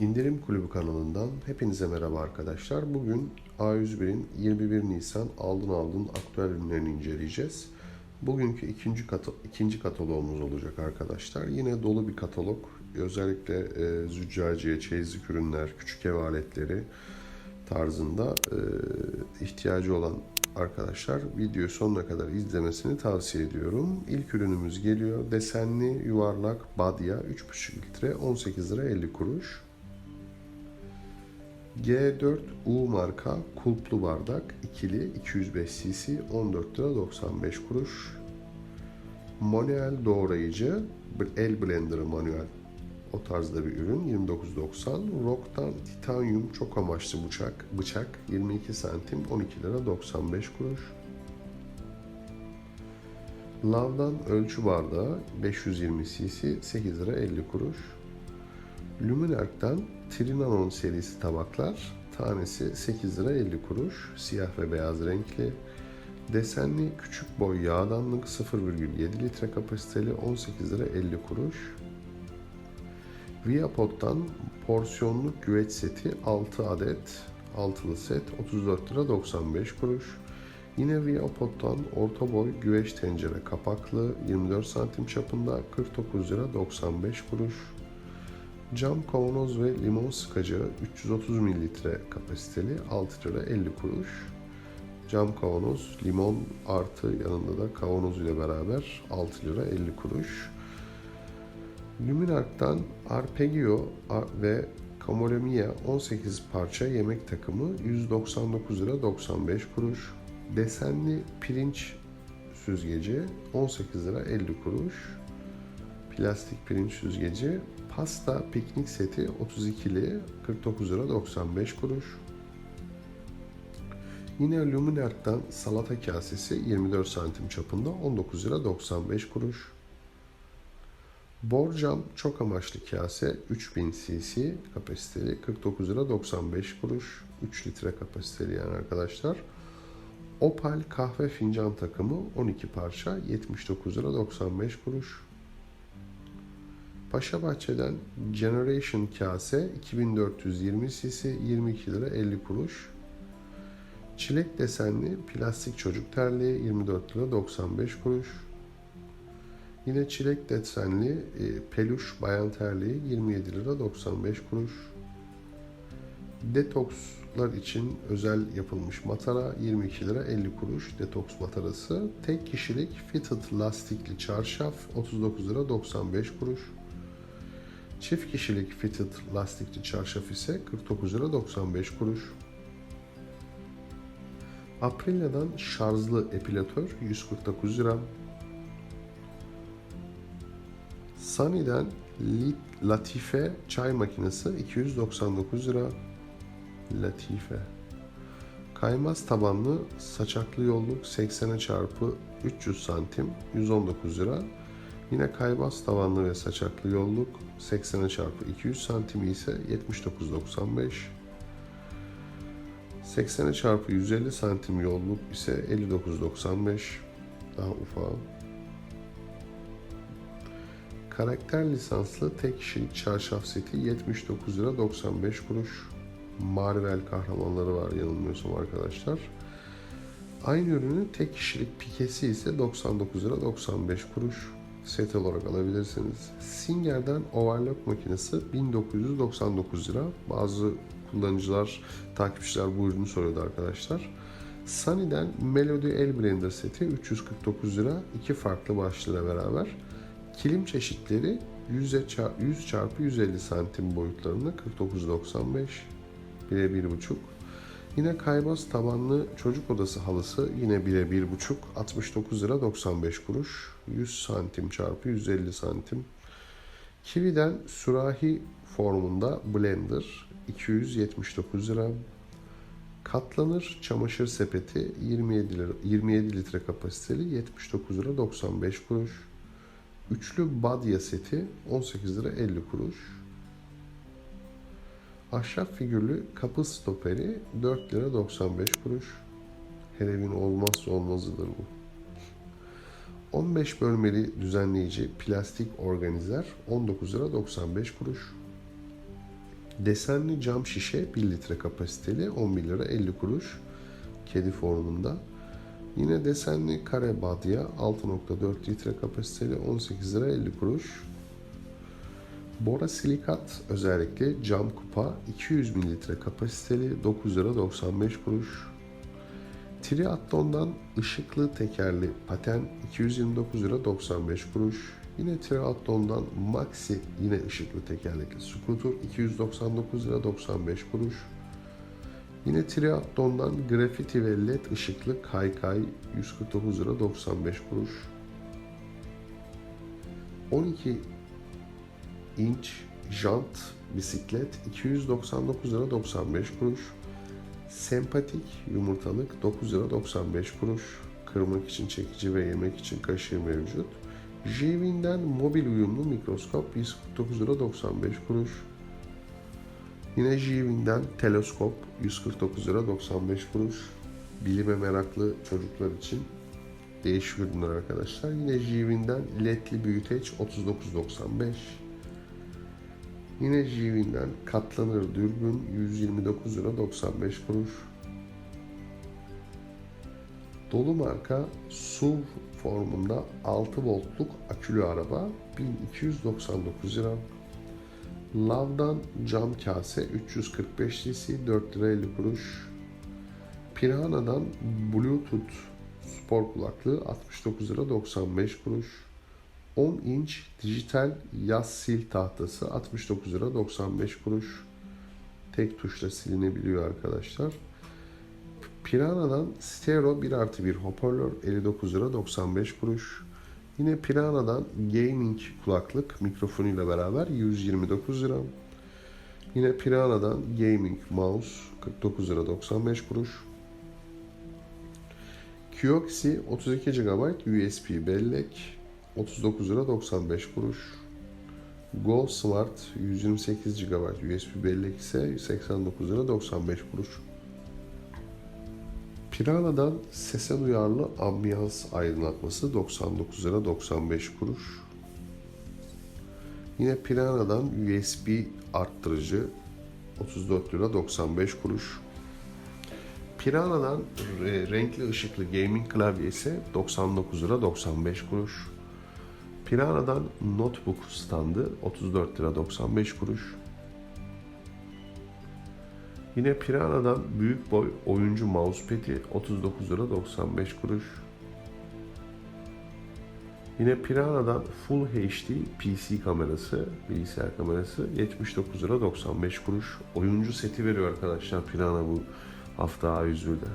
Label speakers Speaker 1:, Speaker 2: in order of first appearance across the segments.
Speaker 1: İndirim Kulübü kanalından hepinize merhaba arkadaşlar. Bugün A101'in 21 Nisan aldın aldın aktüel ürünlerini inceleyeceğiz. Bugünkü ikinci, kata, ikinci kataloğumuz olacak arkadaşlar. Yine dolu bir katalog. Özellikle e, züccaciye, çeyizlik ürünler, küçük ev aletleri tarzında e, ihtiyacı olan arkadaşlar videoyu sonuna kadar izlemesini tavsiye ediyorum. İlk ürünümüz geliyor. Desenli yuvarlak badya 3,5 litre 18 lira 50 kuruş. G4U marka kulplu bardak ikili 205 cc 14 lira 95 kuruş. Manuel doğrayıcı el blenderı manuel o tarzda bir ürün 29.90. Rock'tan titanyum çok amaçlı bıçak bıçak 22 santim 12 lira 95 kuruş. Lav'dan ölçü bardağı 520 cc 8 lira 50 kuruş. Luminerk'tan Trinanon serisi tabaklar tanesi 8 lira 50 kuruş. Siyah ve beyaz renkli. Desenli küçük boy yağdanlık 0,7 litre kapasiteli 18 lira 50 kuruş. Viapod'dan porsiyonluk güveç seti 6 adet altılı set 34 lira 95 kuruş. Yine Viapod'dan orta boy güveç tencere kapaklı 24 santim çapında 49 lira 95 kuruş. Cam kavanoz ve limon sıkacağı 330 mililitre kapasiteli 6 lira 50 kuruş. Cam kavanoz, limon artı yanında da kavanoz ile beraber 6 lira 50 kuruş. Luminark'tan Arpeggio ve Camolomia 18 parça yemek takımı 199 lira 95 kuruş. Desenli pirinç süzgeci 18 lira 50 kuruş. Plastik pirinç süzgeci. Pasta piknik seti 32'li 49 lira 95 kuruş. Yine Luminark'tan salata kasesi 24 santim çapında 19 lira 95 kuruş. Borcam çok amaçlı kase 3000 cc kapasiteli 49 lira 95 kuruş 3 litre kapasiteli yani arkadaşlar. Opal kahve fincan takımı 12 parça 79 lira 95 kuruş. Paşa Bahçe'den Generation kase 2420 cc 22 lira 50 kuruş. Çilek desenli plastik çocuk terliği 24 lira 95 kuruş. Yine çilek desenli e, peluş bayan terliği 27 lira 95 kuruş. Detokslar için özel yapılmış matara 22 lira 50 kuruş detoks matarası. Tek kişilik fitted lastikli çarşaf 39 lira 95 kuruş. Çift kişilik fitted lastikli çarşaf ise 49 lira 95 kuruş. Aprilia'dan şarjlı epilatör 149 lira. Sunny'den Latife çay makinesi 299 lira. Latife. Kaymaz tabanlı saçaklı yolluk 80'e çarpı 300 santim 119 lira. Yine kaymaz tabanlı ve saçaklı yolluk 80'e çarpı 200 santim ise 79.95. 80'e çarpı 150 santim yolluk ise 59.95. Daha ufak. Karakter lisanslı tek kişilik çarşaf seti 79 lira 95 kuruş. Marvel kahramanları var yanılmıyorsam arkadaşlar. Aynı ürünün tek kişilik pikesi ise 99 lira 95 kuruş. Set olarak alabilirsiniz. Singer'den overlock makinesi 1999 lira. Bazı kullanıcılar, takipçiler bu ürünü soruyordu arkadaşlar. Sunny'den Melody El Blender seti 349 lira. iki farklı başlığıyla beraber. Kilim çeşitleri 100 çarpı 150 santim boyutlarında 49.95 bire 1.5. Yine kaymaz tabanlı çocuk odası halısı yine 1'e 1.5 69 lira 95 kuruş 100 santim çarpı 150 santim. Kiwi'den sürahi formunda blender 279 lira. Katlanır çamaşır sepeti 27 lira, 27 litre kapasiteli 79 lira 95 kuruş. Üçlü badya seti 18 lira 50 kuruş. Ahşap figürlü kapı stoperi 4 lira 95 kuruş. Her evin olmazsa olmazıdır bu. 15 bölmeli düzenleyici plastik organizer 19 lira 95 kuruş. Desenli cam şişe 1 litre kapasiteli 11 lira 50 kuruş kedi formunda. Yine desenli kare badya 6.4 litre kapasiteli 18 lira 50 kuruş. Bora silikat özellikle cam kupa 200 mililitre kapasiteli 9 lira 95 kuruş. Triathlon'dan ışıklı tekerli paten 229 lira 95 kuruş. Yine Triathlon'dan Maxi yine ışıklı tekerlekli scooter 299 lira 95 kuruş. Yine Triathlon'dan grafiti ve led ışıklı kaykay 149 lira 95 kuruş. 12 inç jant bisiklet 299 lira 95 kuruş. Sempatik yumurtalık 9 lira 95 kuruş. Kırmak için çekici ve yemek için kaşığı mevcut. Jwin'den mobil uyumlu mikroskop 149 lira 95 kuruş. Yine Jwin'den teleskop 149 lira 95 kuruş. Bilime meraklı çocuklar için değişik ürünler arkadaşlar. Yine Jwin'den ledli büyüteç 39.95. Yine Jwin'den katlanır dürbün 129 lira 95 kuruş. Dolu marka SUV formunda 6 voltluk akülü araba 1299 lira. Lav'dan cam kase 345 cc 4 lira 50 kuruş. Piranha'dan Bluetooth spor kulaklığı 69 lira 95 kuruş. 10 inç dijital yaz sil tahtası 69 lira 95 kuruş. Tek tuşla silinebiliyor arkadaşlar. Piranha'dan stereo 1 artı 1 hoparlör 59 lira 95 kuruş. Yine Piranha'dan gaming kulaklık mikrofonuyla beraber 129 lira. Yine Piranha'dan gaming mouse 49 lira 95 kuruş. Kioxi 32 GB USB bellek 39 lira 95 kuruş. Go Smart 128 GB USB bellek ise 89 lira 95 kuruş. Piranha'dan sese duyarlı ambiyans aydınlatması 99 lira 95 kuruş. Yine Piranha'dan USB arttırıcı 34 lira 95 kuruş. Piranha'dan e, renkli ışıklı gaming klavye ise 99 lira 95 kuruş. Piranha'dan notebook standı 34 lira 95 kuruş. Yine Piranha'dan büyük boy oyuncu mousepad'i 39 lira 95 kuruş. Yine Piranha'dan Full HD PC kamerası, bilgisayar kamerası 79 lira 95 kuruş. Oyuncu seti veriyor arkadaşlar Piranha bu hafta A101'de.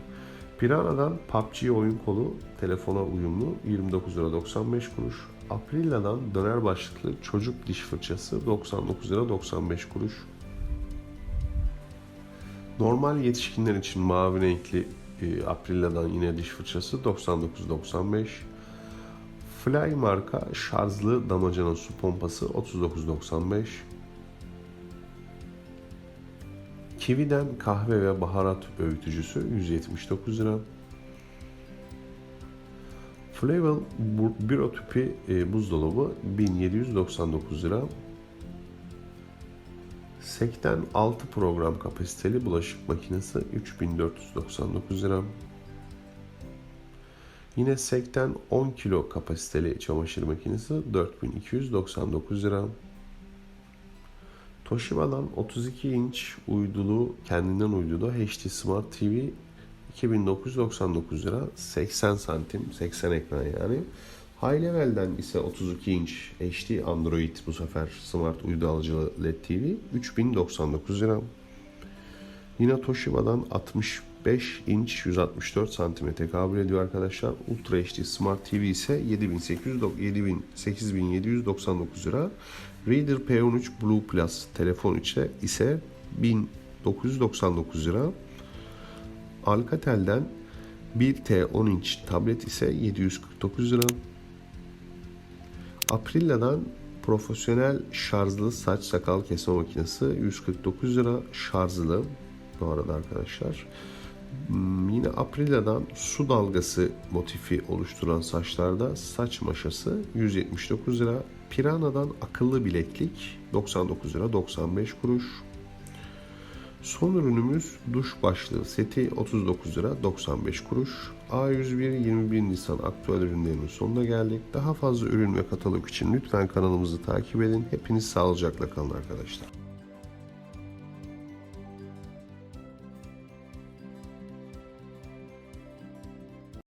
Speaker 1: Piranha'dan PUBG oyun kolu telefona uyumlu 29 lira 95 kuruş. Aprilia'dan döner başlıklı çocuk diş fırçası 99 lira 95 kuruş. Normal yetişkinler için mavi renkli e, Aprilia'dan yine diş fırçası 99.95. Fly marka şarjlı damacana su pompası 39.95. Kiwi'den kahve ve baharat öğütücüsü 179 lira. Flavel büro tipi e, buzdolabı 1799 lira. Sekten 6 program kapasiteli bulaşık makinesi 3499 lira. Yine Sekten 10 kilo kapasiteli çamaşır makinesi 4299 lira. Toshiba'dan 32 inç uydulu, kendinden uydulu HD Smart TV 2999 lira 80 santim 80 ekran yani. High Level'den ise 32 inç HD Android bu sefer Smart uydu alıcılı LED TV 3099 lira. Yine Toshiba'dan 65 inç 164 santime tekabül ediyor arkadaşlar. Ultra HD Smart TV ise 7800 8799 lira. Reader P13 Blue Plus telefon içe ise 1999 lira. Alcatel'den 1T 10 inç tablet ise 749 lira. Aprilia'dan profesyonel şarjlı saç sakal kesme makinesi 149 lira şarjlı bu arada arkadaşlar. Hmm, Yine Aprilia'dan su dalgası motifi oluşturan saçlarda saç maşası 179 lira. Piranha'dan akıllı bileklik 99 lira 95 kuruş. Son ürünümüz duş başlığı seti 39 lira 95 kuruş. A101 21 Nisan aktüel ürünlerinin sonuna geldik. Daha fazla ürün ve katalog için lütfen kanalımızı takip edin. Hepiniz sağlıcakla kalın arkadaşlar.